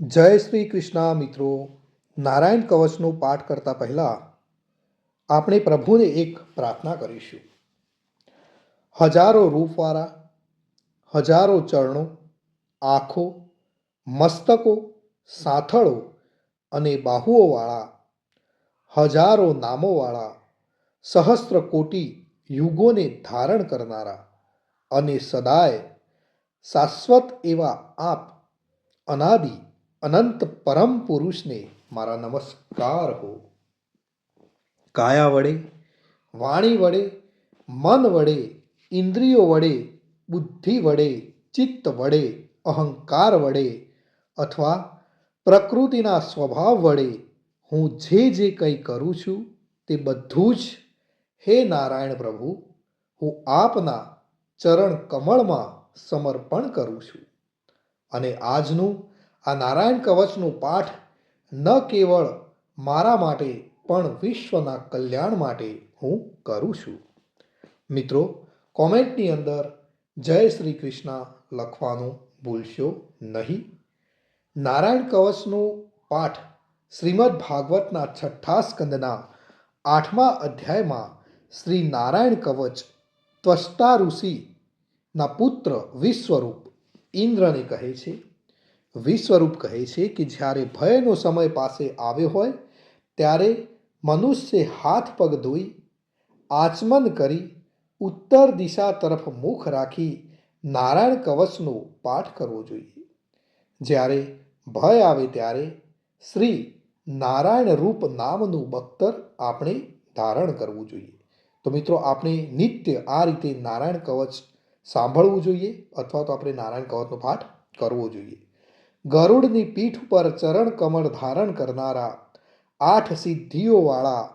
જય શ્રી કૃષ્ણ મિત્રો. નારાયણ કવચનો પાઠ કરતા પહેલાં આપણે પ્રભુને એક પ્રાર્થના કરીશું. હજારો રૂપવાળા, હજારો ચરણો, આંખો, મસ્તકો, સાથળો અને બાહુઓવાળા, હજારો નામોવાળા, સહસ્ત્ર કોટી યુગોને ધારણ કરનારા અને સદાય શાશ્વત એવા આપ અનાદિ અનંત પરમ પુરુષને મારા નમસ્કાર હો. કાયા વડે, વાણી વડે, મન વડે, ઇન્દ્રિયો વડે, બુદ્ધિ વડે, ચિત્ત વડે, અહંકાર વડે અથવા પ્રકૃતિના સ્વભાવ વડે હું જે જે કંઈ કરું છું તે બધું જ, હે નારાયણ પ્રભુ, હું આપના ચરણ કમળમાં સમર્પણ કરું છું. અને આજનું આ નારાયણ કવચનું પાઠ ન કેવળ મારા માટે, પણ વિશ્વના કલ્યાણ માટે હું કરું છું. મિત્રો, કોમેન્ટની અંદર જય શ્રી કૃષ્ણ લખવાનું ભૂલશો નહીં. નારાયણ કવચનું પાઠ શ્રીમદ ભાગવતના છઠ્ઠા સ્કંદના આઠમા અધ્યાયમાં શ્રી નારાયણ કવચ ત્વષ્ટા ઋષિના પુત્ર વિશ્વરૂપ ઇન્દ્રને કહે છે. વિશ્વરૂપ કહે છે કે જ્યારે ભયનો સમય પાસે આવ્યો હોય, ત્યારે મનુષ્ય હાથ પગ ધોઈ, આચમન કરી, ઉત્તર દિશા તરફ મુખ રાખી, નારાયણ કવચનો પાઠ કરવો જોઈએ. જ્યારે ભય આવે ત્યારે શ્રી નારાયણ રૂપ નામનું બખ્તર આપણે ધારણ કરવું જોઈએ. તો મિત્રો, આપણે નિત્ય આ રીતે નારાયણ કવચ સાંભળવું જોઈએ, અથવા તો આપણે નારાયણ કવચનો પાઠ કરવો જોઈએ. ગરુડની પીઠ પર ચરણ કમળ ધારણ કરનારા, આઠ સિદ્ધિઓવાળા,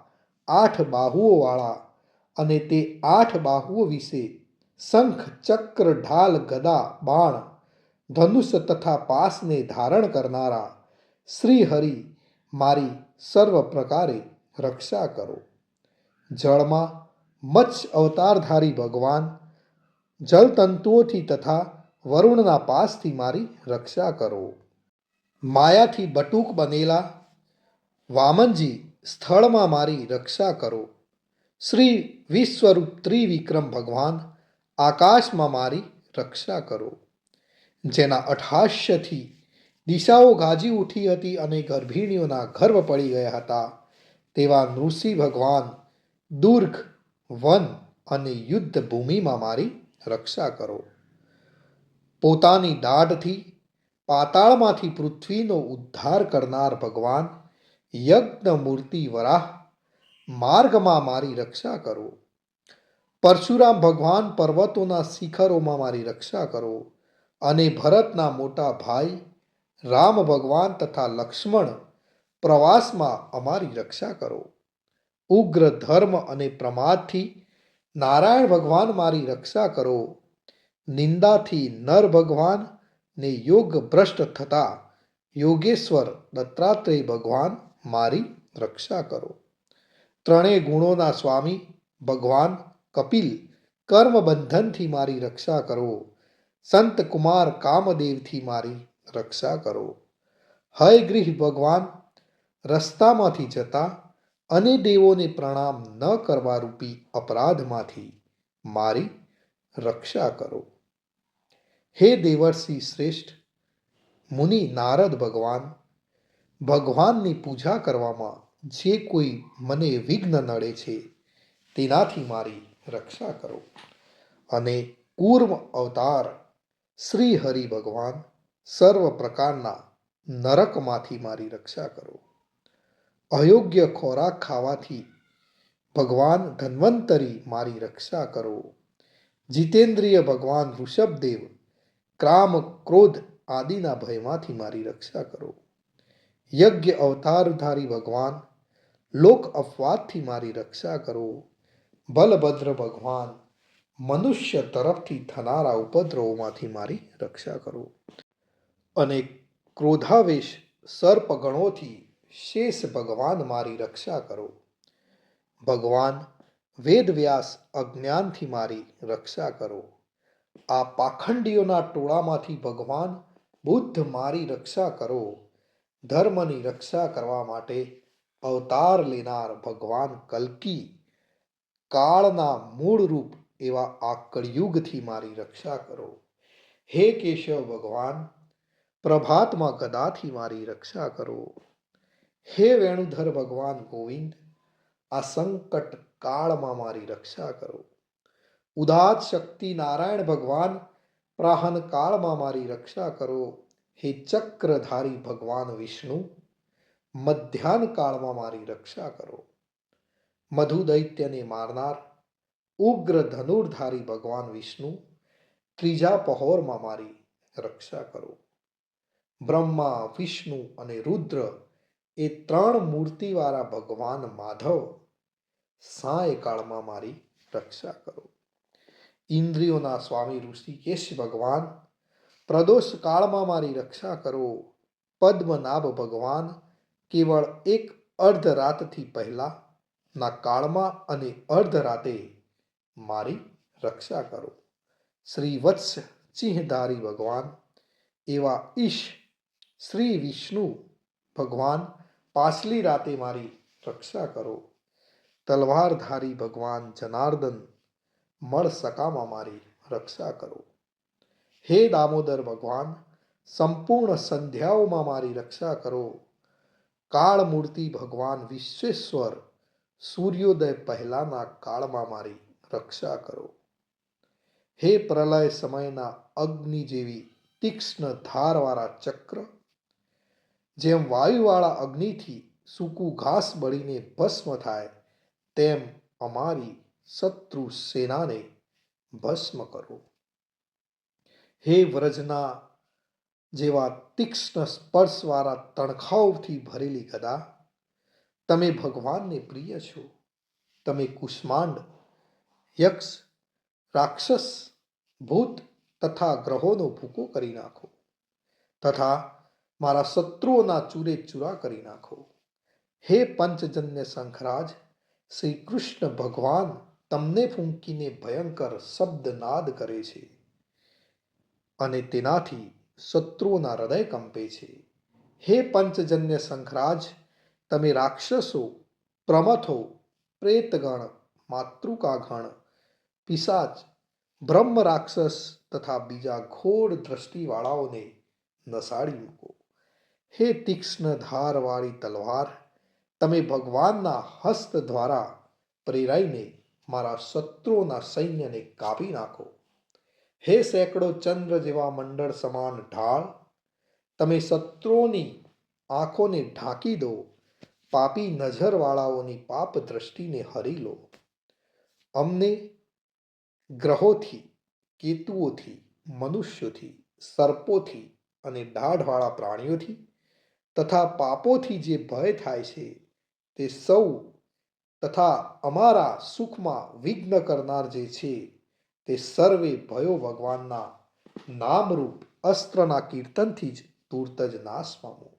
આઠ બાહુઓવાળા અને તે આઠ બાહુઓ વિશે શંખ, ચક્ર, ઢાલ, ગદા, બાણ, ધનુષ તથા પાસને ધારણ કરનારા શ્રી હરિ મારી સર્વ પ્રકારે રક્ષા કરો. જળમાં મત્સ્ય અવતારધારી ભગવાન જલતંતુઓથી તથા વરુણના પાસથી મારી રક્ષા કરો. માયાથી બટુક બનેલા વામનજી સ્થળમાં મારી રક્ષા કરો. શ્રી વિશ્વરૂપ ત્રિવિક્રમ ભગવાન આકાશમાં મારી રક્ષા કરો. જેના અઠાશ્યથી દિશાઓ ગાજી ઉઠી હતી અને ગર્ભિણીઓના ગર્ભ પડી ગયા હતા, તેવા નૃષિ ભગવાન દુર્ગ વન અને યુદ્ધ ભૂમિમાં મારી રક્ષા કરો. પોતાની દાઢથી પાતાળમાંથી પૃથ્વીનો ઉદ્ધાર કરનાર ભગવાન યજ્ઞ મૂર્તિ વરાહ માર્ગમાં મારી રક્ષા કરો. પરશુરામ ભગવાન પર્વતોના શિખરોમાં મારી રક્ષા કરો અને ભરતના મોટા ભાઈ રામ ભગવાન તથા લક્ષ્મણ પ્રવાસમાં અમારી રક્ષા કરો. ઉગ્ર ધર્મ અને પ્રમાદથી નારાયણ ભગવાન મારી રક્ષા કરો. નિંદાથી નર ભગવાન ને યોગ ભ્રષ્ટ થતા, યોગેશ્વર દત્તાત્રેય ભગવાન મારી રક્ષા કરો. ત્રણેય ગુણોના સ્વામી ભગવાન કપિલ કર્મ બંધનથી મારી રક્ષા કરો. સંત કુમાર કામદેવથી મારી રક્ષા કરો. હયગ્રીહ ભગવાન રસ્તામાંથી જતા, અને દેવોને પ્રણામ ન કરવા રૂપી અપરાધમાંથી મારી રક્ષા કરો. હે દેવર્ષિ શ્રેષ્ઠ, મુનિ નારદ ભગવાન, ભગવાનની પૂજા કરવામાં જે કોઈ મને વિઘ્ન નડે છે, તેનાથી મારી રક્ષા કરો. અને કૂર્મ અવતાર શ્રી હરિ ભગવાન સર્વ પ્રકારના નરકમાંથી મારી રક્ષા કરો. અયોગ્ય ખોરાક ખાવાથી ભગવાન ધન્વંતરી મારી રક્ષા કરો. જીતેન્દ્રિય ભગવાન ઋષભદેવ ક્રામ, ક્રોધ આદિના ભયમાંથી મારી રક્ષા કરો. યજ્ઞ અવતારધારી ભગવાન, લોક અપવાદથી મારી રક્ષા કરો. બલભદ્ર ભગવાન, મનુષ્ય તરફથી થનારા ઉપદ્રવોમાંથી મારી રક્ષા કરો. અને ક્રોધાવેશ સર્પગણોથી શેષ ભગવાન મારી રક્ષા કરો. ભગવાન, વેદવ્યાસ અજ્ઞાનથી મારી રક્ષા કરો. આ પાખંડીઓના ટોળામાંથી ભગવાન બુદ્ધ મારી રક્ષા કરો, ધર્મની રક્ષા કરવા માટે અવતાર લેનાર ભગવાન કલ્કી, કાળના મૂળ રૂપ એવા આ કળિયુગથી મારી રક્ષા કરો. હે કેશવ ભગવાન, પ્રભાતમાં ગદાથી મારી રક્ષા કરો. હે વેણુધર ભગવાન ગોવિંદ, આ સંકટ કાળમાં મારી રક્ષા કરો. ઉદાત શક્તિ નારાયણ ભગવાન, પ્રાહન કાળમાં મારી રક્ષા કરો. હે ચક્રધારી ભગવાન વિષ્ણુ, મધ્યાહન કાળમાં મારી રક્ષા કરો. મધુ દૈત્યને મારનાર, ઉગ્ર ધનુર્ધારી ભગવાન વિષ્ણુ, ત્રીજા પહોરમાં મારી રક્ષા કરો. બ્રહ્મા, વિષ્ણુ અને રુદ્ર એ ત્રણ મૂર્તિવાળા ભગવાન માધવ, સાયકાળમાં મારી રક્ષા કરો. ઇન્દ્રિયોના સ્વામી ઋષિકેશ ભગવાન, પ્રદોષ કાળમાં મારી રક્ષા કરો, પદ્મનાભ ભગવાન, કેવળ એક અર્ધ રાતથી પહેલા, ના કાળમાં અને અર્ધ રાતે મારી રક્ષા કરો. શ્રી વત્સ સિંહધારી ભગવાન, એવા ઈશ શ્રી વિષ્ણુ ભગવાન, પાછલી રાતે મારી રક્ષા કરો. તલવારધારી ભગવાન જનાર્દન મળ સકામ મારી રક્ષા કરો. હે દામોદર ભગવાન, સંપૂર્ણ સંધ્યાઓમાં મારી રક્ષા કરો. કાળ મૂર્તિ ભગવાન વિશ્વેશ્વર, સૂર્યોદય પહેલાના કાળમાં મારી રક્ષા કરો. હે પ્રલય સમયના અગ્નિ જેવી તીક્ષ્ણ ધારવાળા ચક્ર, જેમ વાયુવાળા અગ્નિથી સૂકું ઘાસ બળીને ભસ્મ થાય, તેમ અમારી શત્રુ સેનાને ભસ્મ કરો. હે વ્રજના જેવા તીક્ષ્ણ સ્પર્શવાળા તણખાઓથી ભરેલી ગદા, તમે ભગવાનને પ્રિય છો. તમે કુષ્માંડ, યક્ષ, રાક્ષસ, ભૂત તથા ગ્રહોનો ભૂકો કરી નાખો તથા મારા શત્રુઓના ચૂરે ચૂરા કરી નાખો. હે પંચજન્ય શંખરાજ, શ્રી કૃષ્ણ ભગવાન તમને ફૂંકીને ભયંકર શબ્દનાદ કરે છે અને તેનાથી શત્રુઓના હૃદય કંપે છે. હે પંચજન્ય શંખરાજ, તમે રાક્ષસો, પ્રમથો, પ્રેતગણ, માતૃકાગણ, પિશાચ, બ્રહ્મ રાક્ષસ તથા બીજા ઘોર દ્રષ્ટિવાળાઓને નસાડી મૂકો. હે તીક્ષ્ણ ધારવાળી તલવાર, તમે ભગવાનના હસ્ત દ્વારા પ્રેરાઈને મારા શત્રુઓના સૈન્યને કાપી નાખો. હે સેંકડો ચંદ્ર જેવા મંડળ સમાન ઢાળ, તમે શત્રુઓની આંખોને ઢાંકી દો, પાપી નજરવાળાઓની પાપ દ્રષ્ટિને હરી લો. અમને ગ્રહોથી, કેતુઓથી, મનુષ્યોથી, સર્પોથી અને દાઢવાળા પ્રાણીઓથી તથા પાપોથી જે ભય થાય છે તે સૌ તથા અમારા સુખમાં વિઘ્ન કરનાર જે છે, તે સર્વે ભયો ભગવાનના નામરૂપ અસ્ત્રના કીર્તનથી જ તુરત જ નાશ પામો.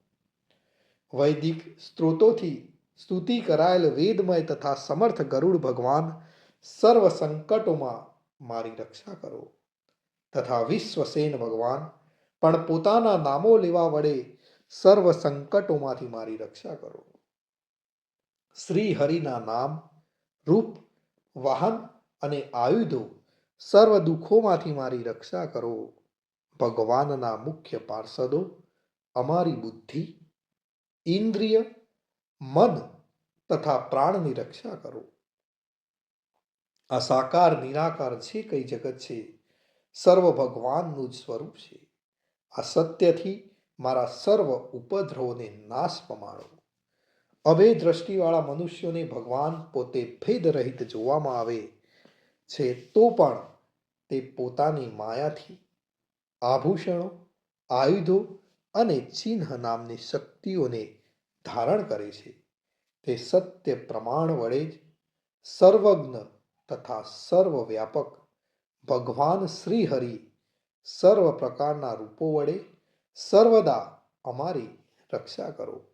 વૈદિક સ્ત્રોતોથી સ્તુતિ કરાયેલ વેદમય તથા સમર્થ ગરુડ ભગવાન સર્વ સંકટોમાં મારી રક્ષા કરો. તથા વિશ્વસેન ભગવાન પણ પોતાના નામો લેવા વડે સર્વ સંકટોમાંથી મારી રક્ષા કરો. શ્રી હરિના નામ, રૂપ, વાહન અને આયુધો સર્વ દુઃખોમાંથી મારી રક્ષા કરો. ભગવાનના મુખ્ય પાર્ષદો, અમારી બુદ્ધિ, ઇન્દ્રિય, મન તથા પ્રાણની રક્ષા કરો. આ સાકાર નિરાકાર છે કઈ જગત છે, સર્વ ભગવાનનું જ સ્વરૂપ છે. આ સત્યથી મારા સર્વ ઉપદ્રવોને નાશ પમાડો. અભે દ્રષ્ટિવાળા મનુષ્યોને ભગવાન પોતે ભેદ રહિત જોવામાં આવે છે, તો પણ તે પોતાની માયાથી આભૂષણો, આયુધો અને ચિહ્ન નામની શક્તિઓને ધારણ કરે છે. તે સત્ય પ્રમાણ વડે જ સર્વજ્ઞ તથા સર્વવ્યાપક ભગવાન શ્રી હરિ સર્વ પ્રકારના રૂપો વડે સર્વદા અમારી રક્ષા કરો.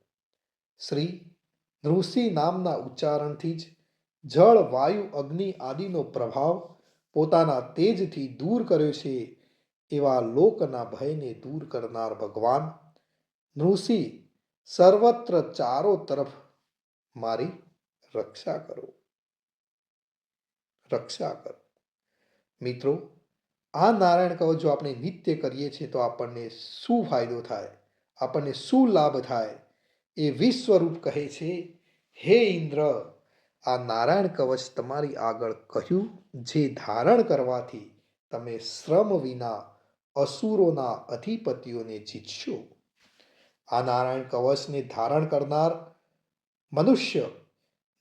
શ્રી નૃષિ નામના ઉચ્ચારણથી જ જળ, વાયુ, અગ્નિ આદિનો પ્રભાવ પોતાના તેજથી દૂર કર્યો છે એવા લોકના ભયને દૂર કરનાર ભગવાન નૃષિ સર્વત્ર ચારો તરફ મારી રક્ષા કરો. રક્ષા કરો. મિત્રો, આ નારાયણ કવચ જો આપણે નિત્ય કરીએ છીએ તો આપણને શું ફાયદો થાય? આપણને શું લાભ થાય? એ વિશ્વરૂપ કહે છે, હે ઇન્દ્ર, આ નારાયણ કવચ તમારી આગળ કહ્યું, જે ધારણ કરવાથી તમે શ્રમ વિના અસુરોના અધિપતિઓને જીતશો. આ નારાયણ કવચને ધારણ કરનાર મનુષ્ય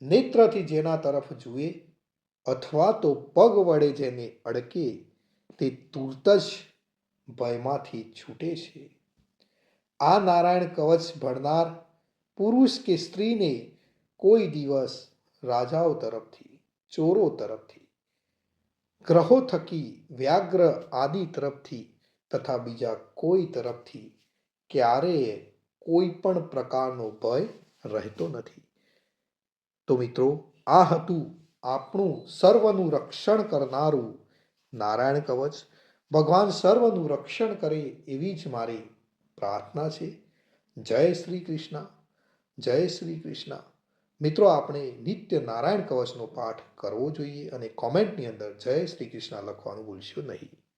નેત્રથી જેના તરફ જુએ અથવા તો પગ વડે જેને અડકે, તે તુરત જ ભયમાંથી છૂટે છે. આ નારાયણ કવચ ભણનાર પુરુષ કે સ્ત્રીને કોઈ દિવસ રાજાઓ તરફથી, ચોરો તરફથી, ગ્રહો થકી વ્યાગ્ર આદિ તરફથી તથા બીજા કોઈ તરફથી ક્યારેય કોઈ પણ પ્રકારનો ભય રહેતો નથી. તો મિત્રો, આ હતું આપણું સર્વનું રક્ષણ કરનારું નારાયણ કવચ. ભગવાન સર્વનું રક્ષણ કરે એવી જ મારી પ્રાર્થના છે. જય શ્રી કૃષ્ણ. જય શ્રી કૃષ્ણ. મિત્રો, આપણે નિત્ય નારાયણ કવચનો પાઠ કરવો જોઈએ અને કોમેન્ટની અંદર જય શ્રી કૃષ્ણ લખવાનું ભૂલશો નહીં.